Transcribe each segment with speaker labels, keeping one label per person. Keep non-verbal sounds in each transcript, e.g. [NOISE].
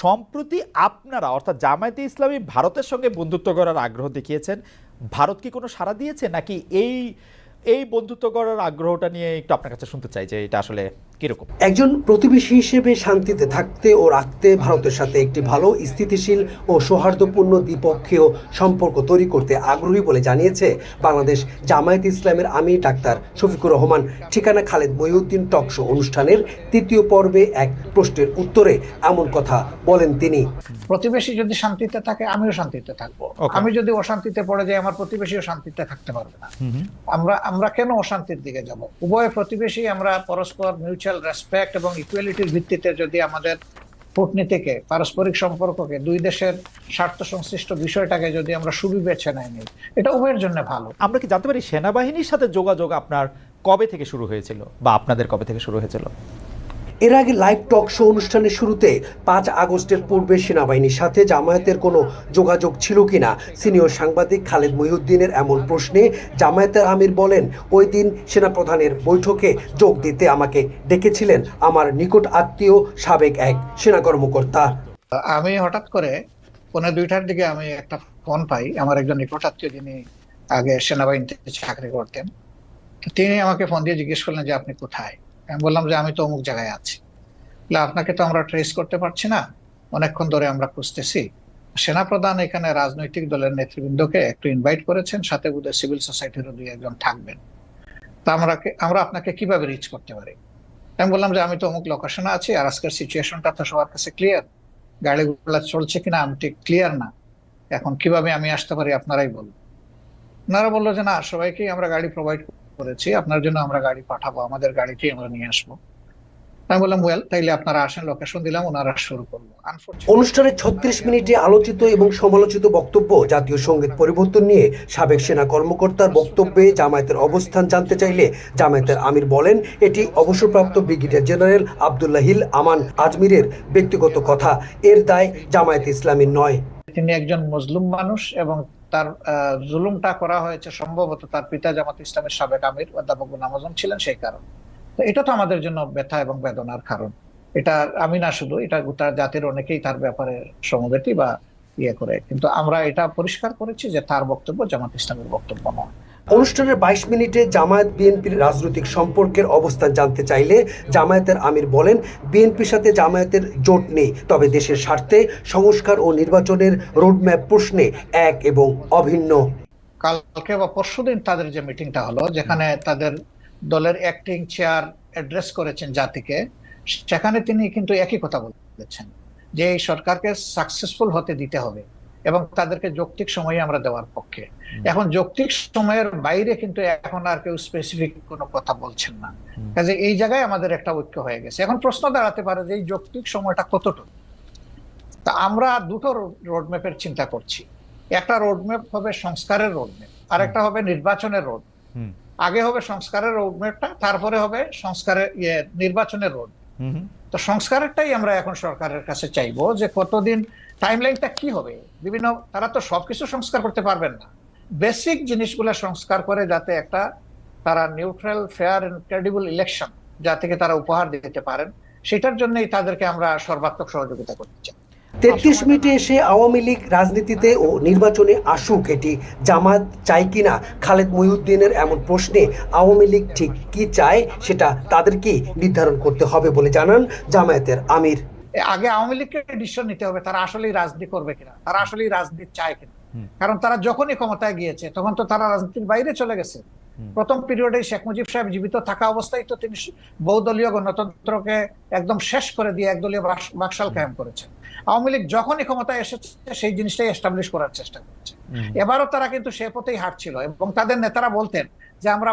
Speaker 1: সম্প্রতি আপনারা, অর্থাৎ জামায়াতে ইসলামী ভারতের সঙ্গে বন্ধুত্ব করার আগ্রহ দেখিয়েছেন, ভারত কি কোনো সাড়া দিয়েছে? নাকি এই এই বন্ধুত্ব করার আগ্রহটা নিয়ে একটু আপনার কাছে শুনতে চাই যে এটা আসলে কীরকম?
Speaker 2: একজন প্রতিবেশী হিসেবে শান্তিতে থাকতে ও রাখতে ভারতের সাথে একটি ভালো স্থিতিশীল ও সৌহার্দ্যপূর্ণ দ্বিপক্ষীয় সম্পর্ক তৈরি করতে আগ্রহী বলে জানিয়েছে বাংলাদেশ জামায়াত ইসলামের আমির ডাক্তার শফিকুর রহমান। ঠিকানা খালেদ মহিউদ্দিন টকশো অনুষ্ঠানের তৃতীয় পর্বে এক প্রশ্নের উত্তরে এমন কথা বলেন তিনি।
Speaker 3: প্রতিবেশী যদি শান্তিতে থাকে আমিও শান্তিতে থাকব। আমি যদি অশান্তিতে পড়ে যাই আমার প্রতিবেশীও শান্তিতে থাকতে পারবে না। আমরা আমরা কেন অশান্তির দিকে যাব? উভয় প্রতিবেশী আমরা পরস্পর মিউচুয়াল রেসপেক্ট এবং ইকুয়ালিটির ভিত্তিতে যদি আমাদের কূটনীতিকে, পারস্পরিক সম্পর্ককে, দুই দেশের স্বার্থ সংশ্লিষ্ট বিষয়টাকে যদি আমরা সুবিবেচনায় নিই, এটা উভয়ের জন্য ভালো।
Speaker 1: আমরা কি জানতে পারি সেনাবাহিনীর সাথে যোগাযোগ আপনার কবে থেকে শুরু হয়েছিল বা আপনাদের কবে থেকে শুরু হয়েছিল?
Speaker 2: এর আগে লাইভ টক শো অনুষ্ঠানের শুরুতে পাঁচ আগস্টের পূর্বে সেনাবাহিনীর সাথে জামায়াতের কোনো যোগাযোগ ছিল কিনা? সিনিয়র সাংবাদিক খালেদ মহিউদ্দিনের এমন প্রশ্নে জামায়াতের আমির বলেন, ওই দিন সেনাপ্রধানের বৈঠকে যোগ দিতে আমাকে ডেকেছিলেন আমার নিকট আত্মীয় সাবেক এক সেনা কর্মকর্তা।
Speaker 3: আমি হঠাৎ করে পনেরো দুইটার দিকে আমি একটা ফোন পাই। আমার একজন নিকট আত্মীয় যিনি আগে সেনাবাহিনীতে চাকরি করতেন, তিনি আমাকে ফোন দিয়ে জিজ্ঞেস করলেন যে, আপনি কোথায়? আমি বললাম যে আমি তো অমুক জায়গায় আছি। আপনাকে তো আমরা ট্রেস করতে পারছি না। অনেকক্ষণ ধরে আমরা খুঁজতেছি। সেনাপ্রধান এখানে রাজনৈতিক দলের নেতৃবৃন্দকে একটু ইনভাইট করেছেন, সাথে বোধহয় সিভিল সোসাইটিরও দুই একজন থাকবেন। তা আমরা আমরা আপনাকে কীভাবে রিচ করতে পারি? আমি বললাম যে আমি তো অমুক লোকেশনে আছি, আর আজকের সিচুয়েশনটা তো সবার কাছে ক্লিয়ার গাড়িগুলো চলছে কিনা আমি ঠিক ক্লিয়ার না। এখন কীভাবে আমি আসতে পারি, আপনারাই বলুন। ওনারা বলল যে, না, সবাইকেই আমরা গাড়ি প্রোভাইড করেছি আপনার জন্য আমরা গাড়ি পাঠাবো আমাদের গাড়িতেই আমরা নিয়ে আসব। আমি বললাম ওয়েল তাইলে আপনারা আসেন লোকেশন দিলাম ওনারা শুরু করল।
Speaker 2: ছত্রিশ মিনিটে আলোচিত এবং সমালোচিত বক্তব্য জাতীয় সংগীত পরিবর্তন নিয়ে সাবেক সেনা কর্মকর্তার বক্তব্যে জামায়াতের অবস্থান জানতে চাইলে জামায়াতের আমির বলেন এটি অবসরপ্রাপ্ত brigadier general Abdullahil Aman আজমিরের ব্যক্তিগত কথা। এর দায় জামায়াত ইসলামীর নয়।
Speaker 3: তিনি একজন মুসলিম মানুষ এবং তার জুলুমটা করা হয়েছে সম্ভবত তার পিতা জামাত ইসলামের সাবেক আমির অধ্যাপক নামাজন ছিলেন সেই কারণ। তো এটা তো আমাদের জন্য ব্যথা এবং বেদনার কারণ। এটা আমি না শুধু, এটা তার জাতির অনেকেই তার ব্যাপারে সমবেতি বা ইয়ে করে। কিন্তু আমরা এটা পরিষ্কার করেছি যে তার বক্তব্য জামাত ইসলামের বক্তব্য নয়।
Speaker 2: অনুষ্ঠানের বাইশ মিনিটে জামায়াত বিএনপির রাজনৈতিক সম্পর্কের অবস্থান জানতে চাইলে জামায়াতের আমির বলেন, বিএনপির সাথে জামায়াতের জোট নেই, তবে দেশের স্বার্থে সংস্কার ও নির্বাচনের রোডম্যাপ প্রশ্নে এক এবং অভিন্ন।
Speaker 3: কালকে বা পরশুদিন তাদের যে মিটিংটা হলো, যেখানে তাদের দলের অ্যাক্টিং চেয়ার অ্যাড্রেস করেছেন জাতিকে, সেখানে তিনি কিন্তু একই কথা বলেছেন, যে এই সরকারকে সাকসেসফুল হতে দিতে হবে। এবং তাদেরকে যৌক্তিক সময় আমরা দেওয়ার পক্ষে। এখন যৌক্তিক সময়ের বাইরে কিন্তু এখন আর কেউ স্পেসিফিক কোনো কথা বলছেন না। কাজে এই জায়গায় আমাদের একটা ঐক্য হয়ে গেছে। এখন প্রশ্ন দাঁড়াতে পারে যে এই যৌক্তিক সময়টা কতটুকু? তা আমরা দুটো রোডম্যাপের চিন্তা করছি। একটা রোডম্যাপ হবে সংস্কারের রোডম্যাপ আর একটা হবে নির্বাচনের রোড আগে হবে সংস্কারের রোডম্যাপটা তারপরে হবে সংস্কারের ইয়ে নির্বাচনের রোড। তো সংস্কারেরটাই আমরা এখন সরকারের কাছে চাইব যে কতদিন টাইমলাইনটা কি হবে? বিভিন্ন, তারা তো সবকিছু সংস্কার করতে পারবেন না। বেসিক জিনিসগুলো সংস্কার করে যাতে একটা তারা neutral fair and credible election যা থেকে তারা উপহার দিতে পারেন, সেটার জন্যই তাদেরকে আমরা সর্বাত্মক সহযোগিতা করতে চাই।
Speaker 2: তেত্রিশ মিনিটে এসে আওয়ামী লীগ রাজনীতিতে ও নির্বাচনে আসুক এটি জামাত চায় কিনা খালেদ মহিউদ্দিনের এমন প্রশ্নে আওয়ামী লীগ ঠিক কি চায় সেটা তাদেরকেই নির্ধারণ করতে হবে বলে জানান জামায়াতের আমির।
Speaker 3: আগে আওয়ামী লীগকে ডিসিশন নিতে হবে তারা আসলেই রাজনীতি করবে কিনা তারা আসলেই রাজনীতি চায় কিনা। কারণ তারা যখনই ক্ষমতায় গিয়েছে তখন তো তারা রাজনীতির বাইরে চলে গেছে। প্রথম পিরিয়ডে শেখ মুজিব সাহেব জীবিত থাকা অবস্থায় তো তিনি বহুদলীয় গণতন্ত্রকে একদম শেষ করে দিয়ে একদলীয় বাক- বাকশাল কায়েম করেছেন আওয়ামী লীগ যখনই ক্ষমতায় এসেছে সেই জিনিসটাই এস্টাবলিশ করার চেষ্টা করছে। এবারও তারা কিন্তু সে পথেই হাঁটছিল এবং তাদের নেতারা বলতেন যে আমরা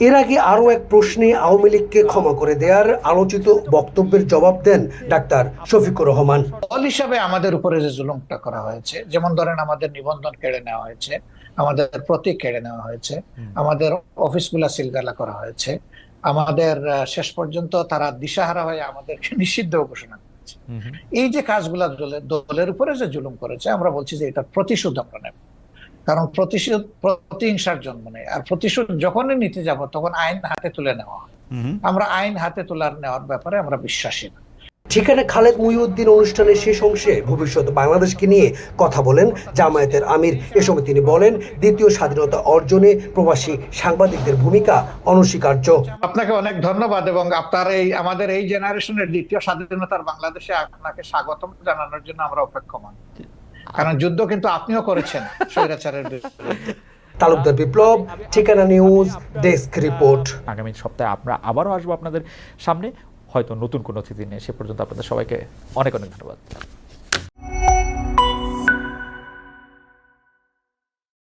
Speaker 2: এর আগে আরও এক প্রশ্নে আওয়ামী লীগকে ক্ষমা করে দেওয়ার আলোচিত বক্তব্যের জবাব দেন ডাক্তার শফিকুর রহমান
Speaker 3: দল হিসাবে আমাদের উপরে যে জুলুমটা করা হয়েছে যেমন ধরেন আমাদের নিবন্ধন কেড়ে নেওয়া হয়েছে আমাদের প্রতীক কেড়ে নেওয়া হয়েছে। আমাদের অফিসগুলা সিলগালা করা হয়েছে আমাদের শেষ পর্যন্ত তারা দিশাহারা হয়ে আমাদেরকে [LAUGHS] নিষিদ্ধ ঘোষণা করেছে। এই যে কাজগুলা দলের দলের উপরে যে জুলুম করেছে আমরা বলছি যে এটা প্রতিশোধ আমরা নেব কারণ প্রতিশোধ প্রতিহিংসার জন্ম নেই। আর প্রতিশোধ যখনই নিতে যাব তখন আইন হাতে তুলে নেওয়া হয়। আমরা আইন হাতে তোলার নেওয়ার ব্যাপারে আমরা বিশ্বাসী না।
Speaker 2: সেখানে খালেদ মুহিউদ্দিন অনুষ্ঠানের শেষ অংশে ভবিষ্যৎ বাংলাদেশকে নিয়ে কথা বলেন জামায়াতের আমির। এ সময় তিনি বলেন দ্বিতীয় স্বাধীনতা অর্জনে প্রবাসী সাংবাদিকদের ভূমিকা অনস্বীকার্য।
Speaker 3: আপনাকে অনেক ধন্যবাদ এবং আপনার এই আমাদের এই জেনারেশনের দ্বিতীয় স্বাধীনতার বাংলাদেশে আপনাকে স্বাগতম জানানোর জন্য আমরা অপেক্ষমান। কারণ যুদ্ধ কিন্তু আপনিও করেছেন স্বৈরাচারের
Speaker 2: তালুকদার বিপ্লব ঠিকানা নিউজ ডেস্ক রিপোর্ট।
Speaker 1: আগামী সপ্তাহে আমরা আবারও আসব আপনাদের সামনে। হয়তো নতুন কোনো অতিথি নিয়ে সে পর্যন্ত আপনাদের সবাইকে অনেক অনেক ধন্যবাদ।